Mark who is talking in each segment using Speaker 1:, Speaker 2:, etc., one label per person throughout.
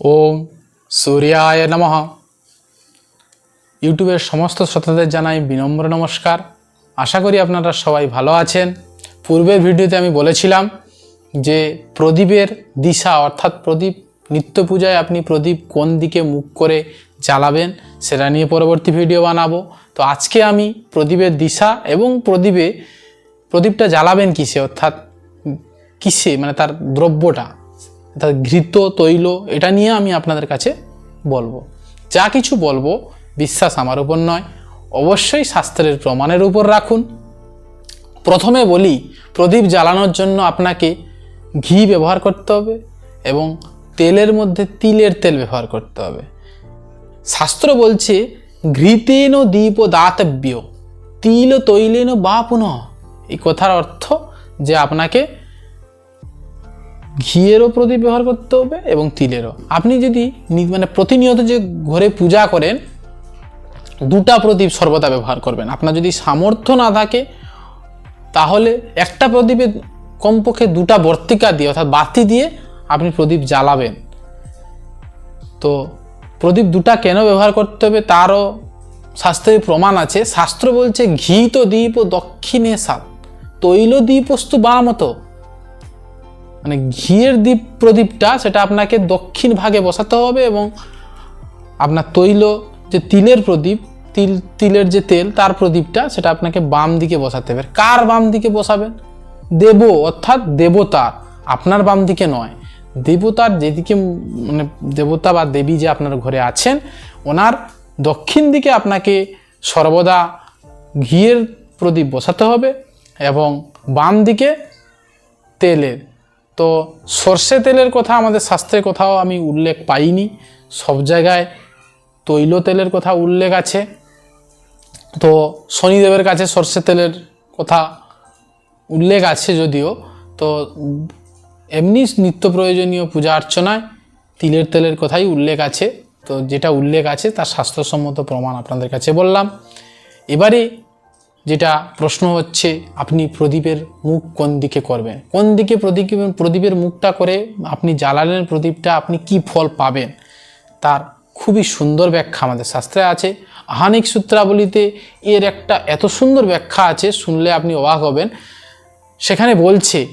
Speaker 1: ওম সূর্যায় নমঃ। ইউটিউবের সমস্ত শ্রোতাদের জানাই বিনম্র নমস্কার। আশা করি আপনারা সবাই ভালো আছেন। পূর্বের ভিডিওতে আমি বলেছিলাম যে প্রদীপের দিশা অর্থাৎ প্রদীপ নিত্য পূজায় আপনি প্রদীপ কোন দিকে মুখ করে জ্বালাবেন সেটা নিয়ে পরবর্তী ভিডিও বানাবো। তো আজকে আমি প্রদীপের দিশা এবং প্রদীপে প্রদীপটা জ্বালাবেন কিসে? অর্থাৎ কিসে? মানে তার দ্রব্যটা। অর্থাৎ ঘৃত তৈল, এটা নিয়ে আমি আপনাদের কাছে বলব। যা কিছু বলব, বিশ্বাস আমার উপর নয়। অবশ্যই শাস্ত্রের প্রমাণের উপর রাখুন। প্রথমে বলি, প্রদীপ জ্বালানোর জন্য আপনাকে ঘি ব্যবহার করতে হবে এবং তেলের মধ্যে তিলের তেল ব্যবহার করতে হবে। শাস্ত্র বলছে, ঘৃতেন দীপ দাতব্য, তিল তৈলেন বা পুনঃ এই কথার অর্থ যে আপনাকে ঘিয়েরও প্রদীপ ব্যবহার করতে হবে এবং তিলেরও। আপনি যদি মানে প্রতিনিয়ত যে ঘরে পূজা করেন, দুটা প্রদীপ সর্বদা ব্যবহার করবেন। আপনার যদি সামর্থ্য না থাকে, তাহলে একটা প্রদীপে কমপক্ষে দুটা বর্তিকা দিয়ে, অর্থাৎ বাতি দিয়ে আপনি প্রদীপ জ্বালাবেন। তো প্রদীপ দুটা কেন ব্যবহার করতে হবে, তারও শাস্ত্রের প্রমাণ আছে। শাস্ত্র বলছে ঘি তো দ্বীপ দক্ষিণে সাত, তৈল দ্বীপস্তু বামত। মানে ঘিয়ের দ্বীপ প্রদীপটা সেটা আপনাকে দক্ষিণ ভাগে বসাতে হবে এবং আপনার তৈল যে তিলের প্রদীপ, তিল, তিলের যে তেল, তার প্রদীপটা সেটা আপনাকে বাম দিকে বসাতে হবে। কার বাম দিকে বসাবেন? দেব, অর্থাৎ দেবতার আপনার বাম দিকে নয়। দেবতার যেদিকে মানে দেবতা বা দেবী যে আপনার ঘরে আছেন, ওনার দক্ষিণ দিকে আপনাকে সর্বদা ঘিয়ের প্রদীপ বসাতে হবে এবং বাম দিকে তেলের তো সর্ষে তেলের কথা, আমাদের শাস্ত্রে কোথাও আমি উল্লেখ পাইনি। সব জায়গায় তৈল তেলের কথা উল্লেখ আছে। তো শনিদেবের কাছে সর্ষে তেলের কথা উল্লেখ আছে যদিও। তো এমনি নিত্য প্রয়োজনীয় পূজা অর্চনায় তিলের তেলের কথাই উল্লেখ আছে। তো যেটা উল্লেখ আছে, তার স্বাস্থ্যসম্মত প্রমাণ আপনাদের কাছে বললাম। এবারে যেটা প্রশ্ন হচ্ছে, আপনি প্রদীপের মুখ কোন দিকে করবেন? কোন দিকে প্রদীপ প্রদীপের মুখটা করে আপনি জ্বালালেন প্রদীপটা, আপনি কি ফল পাবেন? তার খুবই সুন্দর ব্যাখ্যা আমাদের শাস্ত্রে আছে। আহানিক সূত্রাবলীতে এর একটা এত সুন্দর ব্যাখ্যা আছে, শুনলে আপনি অবাক হবেন। সেখানে বলছে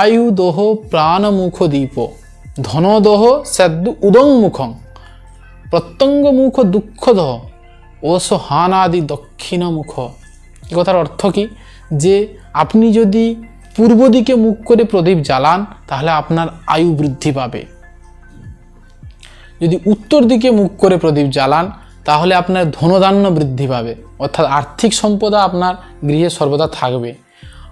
Speaker 1: আয়ু দোহ প্রাণমুখ দীপ, ধনদোহ স্যাদ্দু উদং মুখং প্রত্যঙ্গ মুখ দুঃখ দহ ওস হানাদি দক্ষিণ মুখ এ কথার অর্থ কী? যে আপনি যদি পূর্ব দিকে মুখ করে প্রদীপ জ্বালান, তাহলে আপনার আয়ু বৃদ্ধি পাবে। যদি উত্তর দিকে মুখ করে প্রদীপ জ্বালান, তাহলে আপনার ধনধান্য বৃদ্ধি পাবে। অর্থাৎ আর্থিক সম্পদা আপনার গৃহে সর্বদা থাকবে।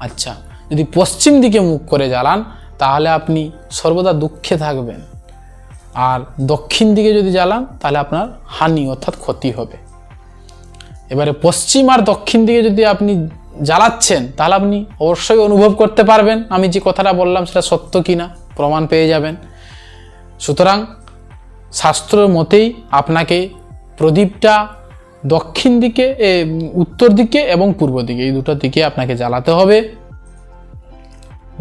Speaker 1: আচ্ছা যদি পশ্চিম দিকে মুখ করে জ্বালান, তাহলে আপনি সর্বদা দুঃখে থাকবেন। আর দক্ষিণ দিকে যদি জ্বালান, তাহলে আপনার হানি অর্থাৎ ক্ষতি হবে। এবারে পশ্চিম আর দক্ষিণ দিকে যদি আপনি জ্বালাচ্ছেন, তাহলে আপনি অবশ্যই অনুভব করতে পারবেন। আমি যে কথাটা বললাম, সেটা সত্য কিনা, প্রমাণ পেয়ে যাবেন। সুতরাং শাস্ত্র মতেই আপনাকে প্রদীপটা দক্ষিণ দিকে উত্তর দিকে এবং পূর্ব দিকে, এই দুটো দিকে আপনাকে জ্বালাতে হবে।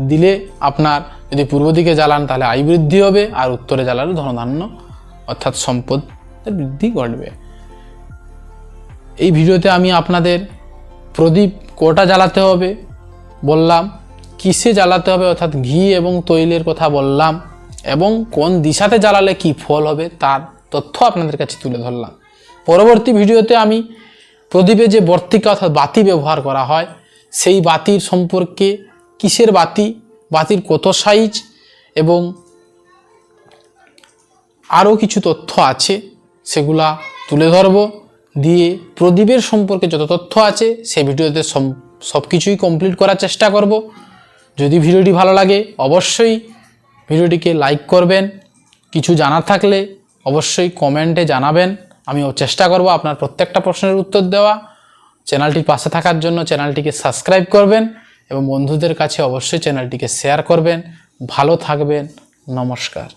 Speaker 1: দিলে আপনার যদি পূর্ব দিকে জ্বালান, তাহলে আয় বৃদ্ধি হবে, আর উত্তরে জ্বালালে ধনধান্য, অর্থাৎ সম্পদ বৃদ্ধি ঘটবে। এই ভিডিওতে আমি আপনাদের প্রদীপ কোটা জ্বালাতে হবে, বললাম কিসে জ্বালাতে হবে অর্থাৎ ঘি এবং তৈলের কথা বললাম এবং কোন দিশাতে জ্বালালে কি ফল হবে তার তথ্য আপনাদের কাছে তুলে ধরলাম। পরবর্তী ভিডিওতে আমি প্রদীপে যে বর্তিকা অর্থাৎ বাতি ব্যবহার করা হয়, সেই বাতির সম্পর্কে কিসের বাতি, বাতির কত সাইজ এবং আরও কিছু তথ্য আছে, সেগুলা তুলে ধরব। দিয়ে প্রদীপের সম্পর্কে যত তথ্য আছে সেই ভিডিওতে সব কিছুই কমপ্লিট করার চেষ্টা করব। যদি ভিডিওটি ভালো লাগে, অবশ্যই ভিডিওটিকে লাইক করবেন। কিছু জানার থাকলে অবশ্যই কমেন্টে জানাবেন। আমি চেষ্টা করব আপনার প্রত্যেকটা প্রশ্নের উত্তর দেওয়া। চ্যানেলটির পাশে থাকার জন্য চ্যানেলটিকে সাবস্ক্রাইব করবেন এবং বন্ধুদের কাছে অবশ্যই চ্যানেলটিকে শেয়ার করবেন। ভালো থাকবেন। নমস্কার।